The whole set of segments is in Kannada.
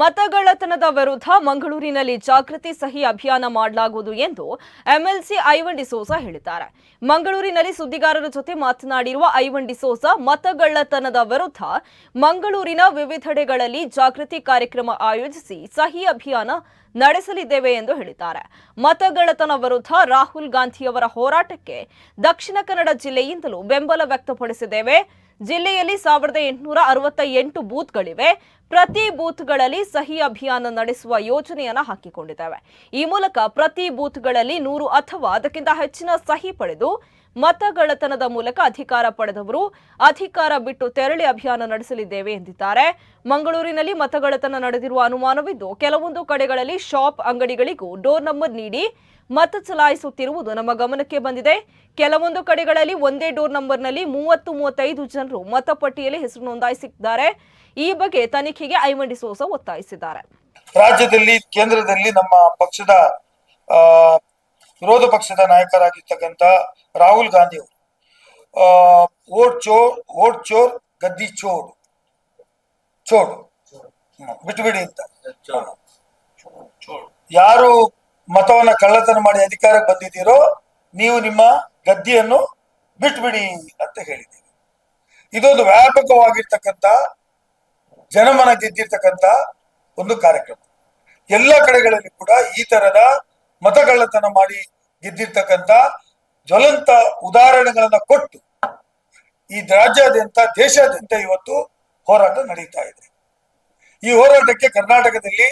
ಮತಗಳ್ಳತನದ ವಿರುದ್ಧ ಮಂಗಳೂರಿನಲ್ಲಿ ಜಾಗೃತಿ ಸಹಿ ಅಭಿಯಾನ ಮಾಡಲಾಗುವುದು ಎಂದು ಎಂಎಲ್ಸಿ ಐವನ್ ಡಿಸೋಸಾ ಹೇಳಿದ್ದಾರೆ. ಮಂಗಳೂರಿನಲ್ಲಿ ಸುದ್ದಿಗಾರರ ಜೊತೆ ಮಾತನಾಡಿರುವ ಐವನ್ ಡಿಸೋಸಾ ಮತಗಳ್ಳತನದ ವಿರುದ್ಧ ಮಂಗಳೂರಿನ ವಿವಿಧೆಡೆಗಳಲ್ಲಿ ಜಾಗೃತಿ ಕಾರ್ಯಕ್ರಮ ಆಯೋಜಿಸಿ ಸಹಿ ಅಭಿಯಾನ ನಡೆಸಲಿದ್ದೇವೆ ಎಂದು ಹೇಳಿದ್ದಾರೆ. ಮತಗಳತನ ವಿರುದ್ಧ ರಾಹುಲ್ ಗಾಂಧಿಯವರ ಹೋರಾಟಕ್ಕೆ ದಕ್ಷಿಣ ಕನ್ನಡ ಜಿಲ್ಲೆಯಿಂದಲೂ ಬೆಂಬಲ ವ್ಯಕ್ತಪಡಿಸಿದ್ದೇವೆ. ಜಿಲ್ಲೆಯಲ್ಲಿ ಸಾವಿರದ ಎಂಟುನೂರ ಅರವತ್ತ ಎಂಟು ಬೂತ್ಗಳಿವೆ. ಪ್ರತಿ ಬೂತ್ಗಳಲ್ಲಿ ಸಹಿ ಅಭಿಯಾನ ನಡೆಸುವ ಯೋಜನೆಯನ್ನ ಹಾಕಿಕೊಂಡಿದ್ದೇವೆ. ಈ ಮೂಲಕ ಪ್ರತಿ ಬೂತ್ಗಳಲ್ಲಿ ನೂರು ಅಥವಾ ಅದಕ್ಕಿಂತ ಹೆಚ್ಚಿನ ಸಹಿ ಪಡೆದು ಮತಗಳತನದ ಮೂಲಕ ಅಧಿಕಾರ ಪಡೆದವರು ಅಧಿಕಾರ ಬಿಟ್ಟು ತೆರಳಿ ಅಭಿಯಾನ ನಡೆಸಲಿದ್ದೇವೆ ಎಂದಿದ್ದಾರೆ. ಮಂಗಳೂರಿನಲ್ಲಿ ಮತಗಳತನ ನಡೆದಿರುವ ಅನುಮಾನವಿದ್ದು, ಕೆಲವೊಂದು ಕಡೆಗಳಲ್ಲಿ ಶಾಪ್ ಅಂಗಡಿಗಳಿಗೂ ಡೋರ್ ನಂಬರ್ ನೀಡಿ ಮತ ಚಲಾಯಿಸುತ್ತಿರುವುದು ನಮ್ಮ ಗಮನಕ್ಕೆ ಬಂದಿದೆ. ಕೆಲವೊಂದು ಕಡೆಗಳಲ್ಲಿ ಒಂದೇ ಡೋರ್ ನಂಬರ್ನಲ್ಲಿ ಮೂವತ್ತು ಮೂವತ್ತೈದು ಜನರು ಮತಪಟ್ಟಿಯಲ್ಲಿ ಹೆಸರು ನೋಂದಾಯಿಸಿದ್ದಾರೆ. ಈ ಬಗ್ಗೆ ತನಿಖೆಗೆ ಐಮಂಡಿ ಸೋಸ ಒತ್ತಾಯಿಸಿದ್ದಾರೆ. ರಾಜ್ಯದಲ್ಲಿ ಕೇಂದ್ರದಲ್ಲಿ ನಮ್ಮ ಪಕ್ಷದ ವಿರೋಧ ಪಕ್ಷದ ನಾಯಕರಾಗಿರ್ತಕ್ಕಂಥ ರಾಹುಲ್ ಗಾಂಧಿ ಅವರು ಓಟ್ ಚೋರ್ ಓಟ್ ಚೋರ್ ಗದ್ದಿ ಚೋರ್ ಚೋಡ್ ಬಿಟ್ಟು ಬಿಟ್ಬಿಡಿ ಅಂತ. ಯಾರು ಮತವನ್ನ ಕಳ್ಳತನ ಮಾಡಿ ಅಧಿಕಾರಕ್ಕೆ ಬಂದಿದ್ದೀರೋ, ನೀವು ನಿಮ್ಮ ಗದ್ದಿಯನ್ನು ಬಿಟ್ಬಿಡಿ ಅಂತ ಹೇಳಿದ್ದೀವಿ. ಇದೊಂದು ವ್ಯಾಪಕವಾಗಿರ್ತಕ್ಕಂಥ, ಜನಮನ ಗೆದ್ದಿರ್ತಕ್ಕಂಥ ಒಂದು ಕಾರ್ಯಕ್ರಮ. ಎಲ್ಲ ಕಡೆಗಳಲ್ಲಿ ಕೂಡ ಈ ತರದ ಮತಗಳ್ಳತನ ಮಾಡಿ ಗೆದ್ದಿರ್ತಕ್ಕಂಥ ಜ್ವಲಂತ ಉದಾಹರಣೆಗಳನ್ನ ಕೊಟ್ಟು ಈ ರಾಜ್ಯಾದ್ಯಂತ, ದೇಶಾದ್ಯಂತ ಇವತ್ತು ಹೋರಾಟ ನಡೀತಾ ಇದೆ. ಈ ಹೋರಾಟಕ್ಕೆ ಕರ್ನಾಟಕದಲ್ಲಿ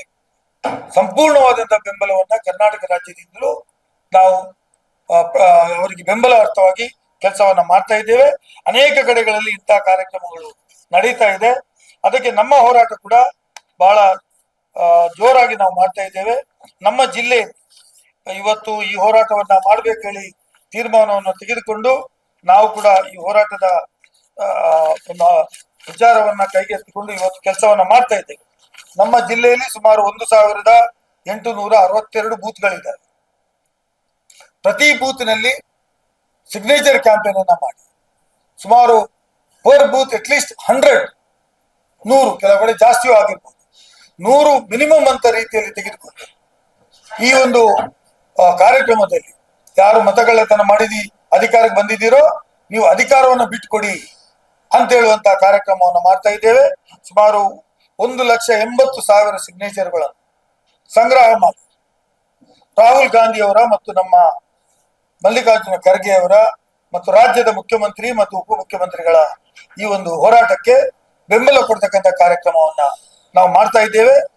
ಸಂಪೂರ್ಣವಾದಂತಹ ಬೆಂಬಲವನ್ನ ಕರ್ನಾಟಕ ರಾಜ್ಯದಿಂದಲೂ ನಾವು ಅವರಿಗೆ ಬೆಂಬಲ ಅರ್ಥವಾಗಿ ಕೆಲಸವನ್ನ ಮಾಡ್ತಾ ಇದ್ದೇವೆ. ಅನೇಕ ಕಡೆಗಳಲ್ಲಿ ಇಂತಹ ಕಾರ್ಯಕ್ರಮಗಳು ನಡೀತಾ ಇದೆ. ಅದಕ್ಕೆ ನಮ್ಮ ಹೋರಾಟ ಕೂಡ ಬಹಳ ಜೋರಾಗಿ ನಾವು ಮಾಡ್ತಾ ಇದ್ದೇವೆ. ನಮ್ಮ ಜಿಲ್ಲೆ ಇವತ್ತು ಈ ಹೋರಾಟವನ್ನ ಮಾಡ್ಬೇಕು ಹೇಳಿ ತೀರ್ಮಾನವನ್ನು ತೆಗೆದುಕೊಂಡು ನಾವು ಕೂಡ ಈ ಹೋರಾಟದ ವಿಚಾರವನ್ನ ಕೈಗೆತ್ತಿಕೊಂಡು ಇವತ್ತು ಕೆಲಸವನ್ನ ಮಾಡ್ತಾ ಇದ್ದೇವೆ. ನಮ್ಮ ಜಿಲ್ಲೆಯಲ್ಲಿ ಸುಮಾರು ಒಂದು ಸಾವಿರದ ಎಂಟು ನೂರ ಅರವತ್ತೆರಡು ಬೂತ್ಗಳಿದ್ದಾವೆ ಪ್ರತಿ ಬೂತ್ನಲ್ಲಿ ಸಿಗ್ನೇಚರ್ ಕ್ಯಾಂಪೇನ್ ಅನ್ನ ಮಾಡಿ. ಸುಮಾರು ಪರ್ ಬೂತ್ ಅಟ್ಲೀಸ್ಟ್ ಹಂಡ್ರೆಡ್ ನೂರು ಕೆಲವು ಕಡೆ ಜಾಸ್ತಿಯೂ ಆಗಿರ್ಬೋದು. ನೂರು ಮಿನಿಮಮ್ ಅಂತ ರೀತಿಯಲ್ಲಿ ತೆಗೆದುಕೊಂಡು ಈ ಒಂದು ಕಾರ್ಯಕ್ರಮದಲ್ಲಿ ಯಾರು ಮತಗಳ್ಳತನ ಮಾಡಿದಿ, ಅಧಿಕಾರಕ್ಕೆ ಬಂದಿದ್ದೀರೋ ನೀವು ಅಧಿಕಾರವನ್ನು ಬಿಟ್ಟುಕೊಡಿ ಅಂತ ಹೇಳುವಂತಹ ಕಾರ್ಯಕ್ರಮವನ್ನು ಮಾಡ್ತಾ ಇದ್ದೇವೆ. ಸುಮಾರು ಒಂದು ಲಕ್ಷ ಎಂಬತ್ತು ಸಾವಿರ ಸಿಗ್ನೇಚರ್ಗಳನ್ನು ಸಂಗ್ರಹ ಮಾಡಿ. ರಾಹುಲ್ ಗಾಂಧಿಯವರ ಮತ್ತು ನಮ್ಮ ಮಲ್ಲಿಕಾರ್ಜುನ ಖರ್ಗೆಯವರ ಮತ್ತು ರಾಜ್ಯದ ಮುಖ್ಯಮಂತ್ರಿ ಮತ್ತು ಉಪಮುಖ್ಯಮಂತ್ರಿಗಳ ಈ ಒಂದು ಹೋರಾಟಕ್ಕೆ ಬೆಂಬಲ ಕೊಡ್ತಕ್ಕಂಥ ಕಾರ್ಯಕ್ರಮವನ್ನ ನಾವು ಮಾಡ್ತಾ ಇದ್ದೇವೆ.